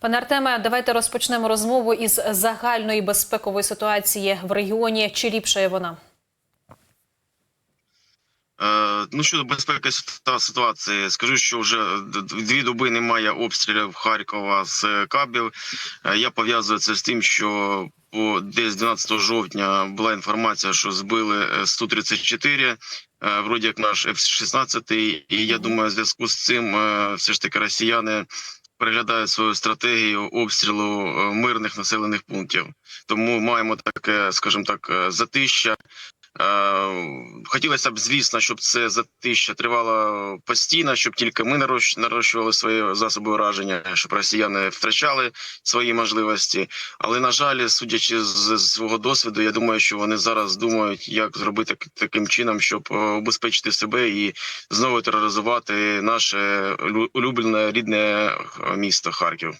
Пане Артеме, давайте розпочнемо розмову із загальної безпекової ситуації в регіоні. Чи ліпшає вона? Е, Ну щодо безпеки та ситуації, скажу, що вже дві доби немає обстрілів Харкова з кабів. Е, Я пов'язую це з тим, що по десь 12 жовтня була інформація, що збили е, 134, е, вроді як наш F-16, і я думаю, в зв'язку з цим все ж таки росіяни переглядають свою стратегію обстрілу е, мирних населених пунктів. Тому маємо таке, скажімо так, е, затища. Е, Хотілося б, звісно, щоб це затища тривало постійно, щоб тільки ми нарощ- нарощували свої засоби ураження, щоб росіяни втрачали свої можливості. Але на жаль, судячи з свого досвіду, я думаю, що вони зараз думають, як зробити таким чином, щоб е, убезпечити себе і знову тероризувати наше лю- улюблене рідне е, місто Харків.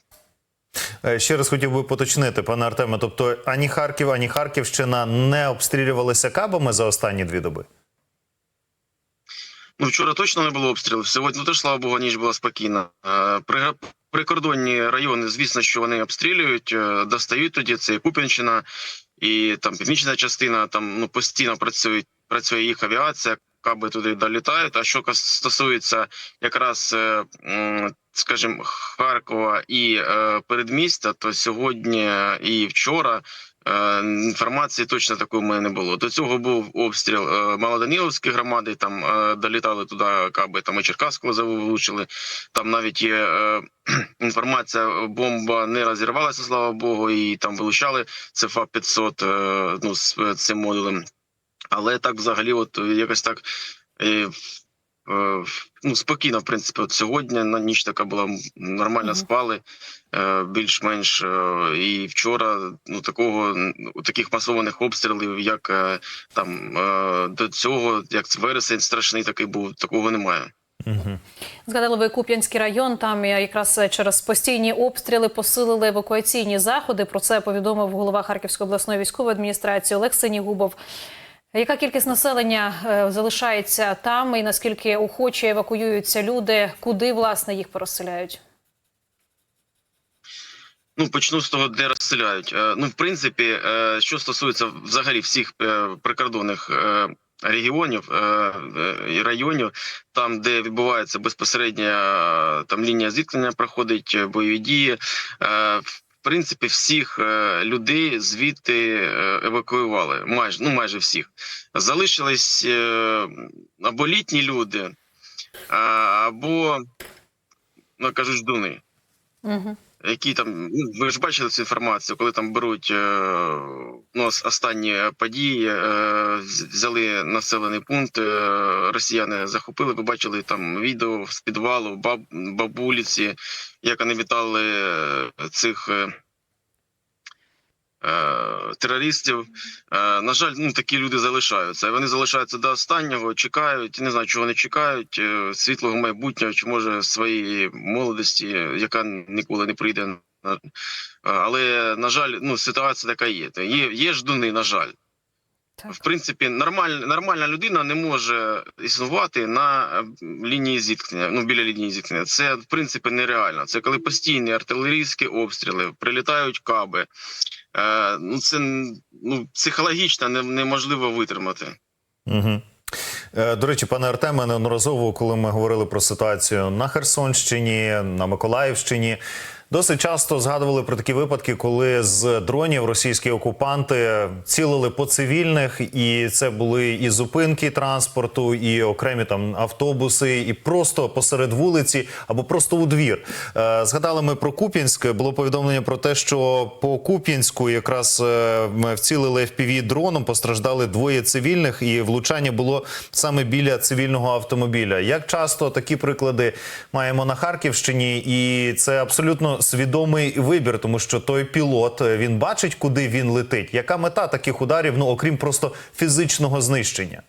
Е, Ще раз хотів би поточнити, пане Артеме. Тобто ані Харків, ані Харківщина не обстрілювалися кабами за останні дві доби. Ну, вчора точно не було обстрілів. Сьогодні ну, теж, слава Богу, ніч була спокійна. Е, При, прикордонні райони, звісно, що вони обстрілюють, е, достають тоді. Це і Куп'янщина, і там північна частина, там ну, постійно працюють, працює їх авіація, каби туди долітають. А що стосується якраз, скажімо, Харкова і е, передмістя, то сьогодні і вчора Е, Інформації точно такої в мене не було. До цього був обстріл е, Малоданіловської громади. Там долітали туди каби, там і Черкаську влучили. Там навіть є інформація, бомба не розірвалася, слава Богу, і там вилучали це ФА 500 е, ну, з цим модулем. Але так взагалі, от якось так. Е, Ну, спокійно, в принципі, от сьогодні на ніч така була нормально спали е, більш-менш. е, І вчора ну такого таких масованих обстрілів, як там до цього, як вересень страшний такий був, такого немає. Угу. Згадали ви Куп'янський район. Там якраз через постійні обстріли посилили евакуаційні заходи. Про це повідомив голова Харківської обласної військової адміністрації Олег Синігубов. Яка кількість населення е, залишається там, і наскільки охоче евакуюються люди? Куди власне їх переселяють? Ну, почну з того, де розселяють. Е, Ну, в принципі, е, що стосується взагалі всіх прикордонних регіонів і районів, там, де відбувається безпосередньо там лінія зіткнення, проходить бойові дії. Принципі, всіх е, людей звідти е, евакуювали. Майже ну майже всіх. Залишились е, або літні люди, або ну кажуть, ждуни Угу. Які там ну, ви ж бачили цю інформацію, коли там беруть е, ну, останні події, е, взяли населений пункт, е, росіяни захопили. Ви бачили там відео з підвалу, баб, бабуліці, як вони вітали цих. Е, Терористів, Е, на жаль, ну такі люди залишаються. Вони залишаються до останнього, чекають. Не знаю, чого вони чекають. е, Світлого майбутнього, чи може своєї молодості, яка ніколи не прийде. Але на жаль, ну ситуація така є. Є, є ждуни, на жаль. Так. В принципі, нормальна, нормальна людина не може існувати на лінії зіткнення. Ну біля лінії зіткнення. Це в принципі нереально. Це коли постійні артилерійські обстріли, прилітають каби. Е, ну це ну психологічно неможливо витримати. Угу. До речі, пане Артеме, неодноразово, коли ми говорили про ситуацію на Херсонщині, на Миколаївщині, досить часто згадували про такі випадки, коли з дронів російські окупанти цілили по цивільних, і це були і зупинки транспорту, і окремі там автобуси, і просто посеред вулиці або просто у двір. Е, Згадали ми про Куп'янськ. Було повідомлення про те, що по Куп'янську якраз е, ми вцілили FPV дроном, постраждали двоє цивільних, і влучання було саме біля цивільного автомобіля. Як часто такі приклади маємо на Харківщині, і це абсолютно свідомий вибір, тому що той пілот е, він бачить, куди він летить. Яка мета таких ударів? Ну окрім просто фізичного знищення?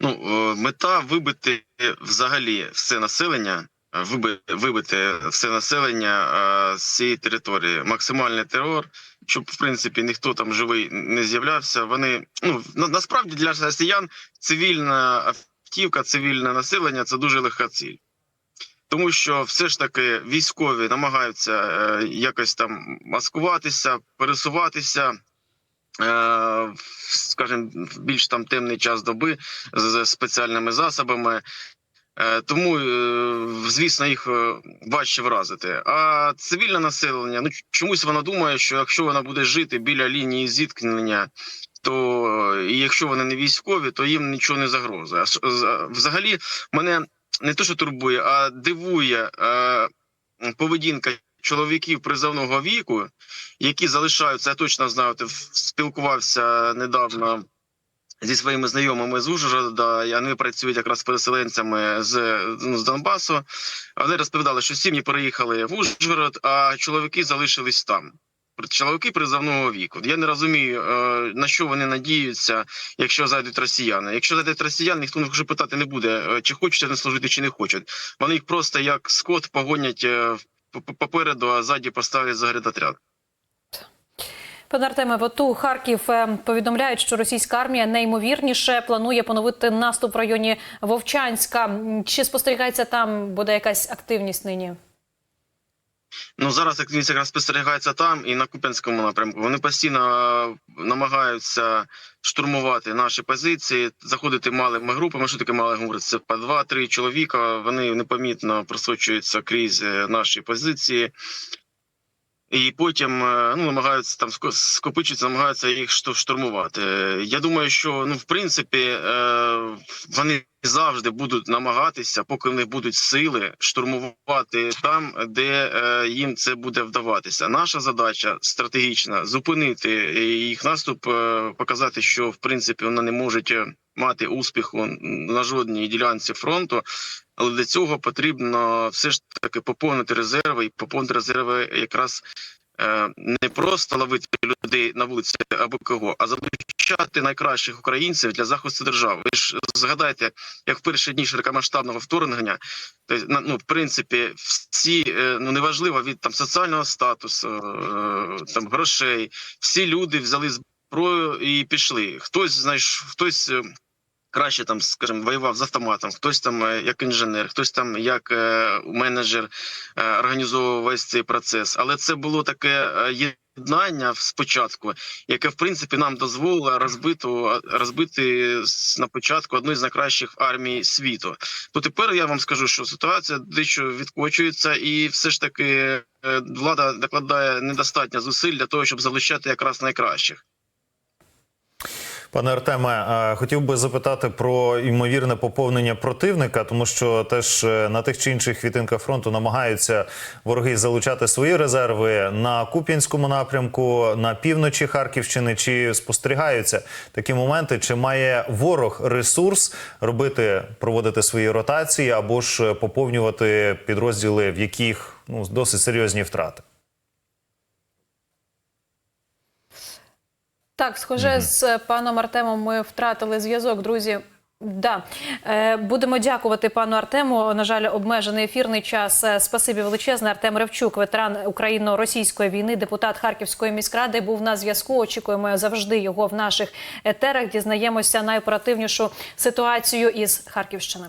Ну е, мета вибити взагалі все населення, е, вибити все населення з цієї території. Максимальний терор, щоб в принципі ніхто там живий не з'являвся. Вони ну насправді для росіян цивільна автівка, цивільне населення це дуже легка ціль. Тому що все ж таки військові намагаються е, якось там маскуватися, пересуватися. е, Скажімо, в більш там темний час доби з спеціальними засобами, Е, тому, звісно, їх важче вразити. А цивільне населення, ну чомусь воно думає, що якщо вона буде жити біля лінії зіткнення, то і якщо вони не військові, то їм нічого не загрожує. А з- Взагалі, мене не то, що турбує, а дивує е, поведінка чоловіків призовного віку, які залишаються. Я точно знаю, ти спілкувався недавно зі своїми знайомими з Ужгорода, і вони працюють якраз переселенцями з, ну, з Донбасу. Вони розповідали, що сім'ї переїхали в Ужгород, а чоловіки залишились там. Чоловіки призовного віку. Я не розумію, е, на що вони надіються, якщо зайдуть росіяни. Якщо зайдуть росіяни, ніхто не вже питати не буде, е, чи хочуть вони служити, чи не хочуть. Вони їх просто як скот погонять е, попереду, а ззаді поставлять заградотряд. Пане Артеме, в ОТУ Харків повідомляють, що російська армія найімовірніше планує поновити наступ в районі Вовчанська. Чи спостерігається там буде якась активність нині? Ну зараз активність якраз спостерігається там і на Куп'янському напрямку. Вони постійно е, намагаються штурмувати наші позиції, заходити малими групами. Що таке мали групи? Це по два-три чоловіка. Вони непомітно просочуються крізь е, наші позиції. І потім е, ну, намагаються там ско- скопичуються, намагаються їх шту- штурмувати. Я думаю, що ну в принципі е, вони завжди будуть намагатися, поки в будуть сили, штурмувати там, де е, їм це буде вдаватися. Наша задача стратегічна зупинити їх наступ, показати, що в принципі вони не можуть мати успіху на жодній ділянці фронту. Але для цього потрібно все ж таки поповнити резерви і поповнити резерви якраз е, не просто ловити людей на вулиці або кого, а залучати найкращих українців для захисту держави. Ви ж згадайте, як в перші дні широкомасштабного вторгнення, то ну, в принципі, всі е, ну неважливо від там соціального статусу, е, там грошей, всі люди взяли зброю і пішли. Хтось знаєш, хтось. Краще там, скажімо, воював з автоматом, хтось там е, як інженер, хтось там як е, менеджер е, організовував весь цей процес. Але це було таке єднання спочатку, яке в принципі нам дозволило розбиту розбити на початку одну з найкращих армій світу. То тепер я вам скажу, що ситуація дещо відкочується, і все ж таки влада докладає недостатньо зусиль для того, щоб залучати якраз найкращих. Пане Артеме, е, хотів би запитати про ймовірне поповнення противника, тому що теж е, на тих чи інших відтинках фронту намагаються вороги залучати свої резерви на Куп'янському напрямку, на півночі Харківщини. Чи спостерігаються такі моменти? Чи має ворог ресурс робити, проводити свої ротації або ж поповнювати підрозділи, в яких ну досить серйозні втрати? Так, схоже, з паном Артемом ми втратили зв'язок, друзі. Да. Е, будемо дякувати пану Артему. На жаль, обмежений ефірний час. Е, Спасибі величезне. Артем Ревчук, ветеран україно-російської війни, депутат Харківської міськради, був на зв'язку. Очікуємо завжди його в наших етерах. Дізнаємося найоперативнішу ситуацію із Харківщини.